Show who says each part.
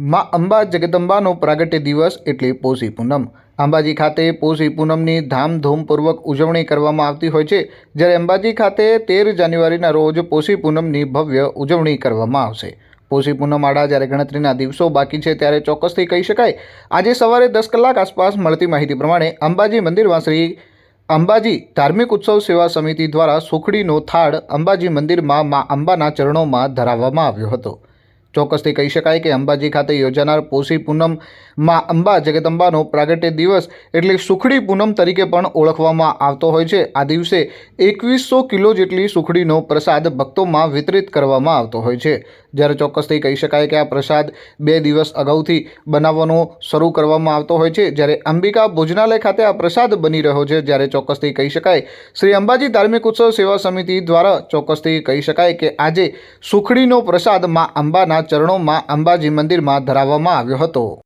Speaker 1: માં અંબા જગદંબાનો પ્રાગટ્ય દિવસ એટલે પોષી પૂનમ. અંબાજી ખાતે પોષી પૂનમની ધામધૂમપૂર્વક ઉજવણી કરવામાં આવતી હોય છે. જ્યારે અંબાજી ખાતે તેર જાન્યુઆરીના રોજ પોષી પૂનમની ભવ્ય ઉજવણી કરવામાં આવશે. પોષી પૂનમ આડા જ્યારે ગણતરીના દિવસો બાકી છે ત્યારે ચોક્કસથી કહી શકાય. આજે સવારે દસ કલાક આસપાસ મળતી માહિતી પ્રમાણે અંબાજી મંદિરમાં શ્રી અંબાજી ધાર્મિક ઉત્સવ સેવા સમિતિ દ્વારા સુખડીનો થાળ અંબાજી મંદિરમાં મા અંબાના ચરણોમાં ધરાવવામાં આવ્યો હતો. ચોક્કસથી કહી શકાય કે અંબાજી ખાતે યોજાનાર પોષી પૂનમમાં અંબા જગદંબાનો પ્રાગટ્ય દિવસ એટલે સુખડી પૂનમ તરીકે પણ ઓળખવામાં આવતો હોય છે. આ દિવસે એકવીસો કિલો જેટલી સુખડીનો પ્રસાદ ભક્તોમાં વિતરિત કરવામાં આવતો હોય છે. જ્યારે ચોક્કસથી કહી શકાય કે આ પ્રસાદ બે દિવસ અગાઉથી બનાવવાનો શરૂ કરવામાં આવતો હોય છે. જ્યારે અંબિકા ભોજનાલય ખાતે આ પ્રસાદ બની રહ્યો છે, જ્યારે ચોક્કસથી કહી શકાય શ્રી અંબાજી ધાર્મિક ઉત્સવ સેવા સમિતિ દ્વારા ચોક્કસથી કહી શકાય કે આજે સુખડીનો પ્રસાદ મા અંબાના ચરણોમાં અંબાજી મંદિરમાં ધરાવવામાં આવ્યો હતો.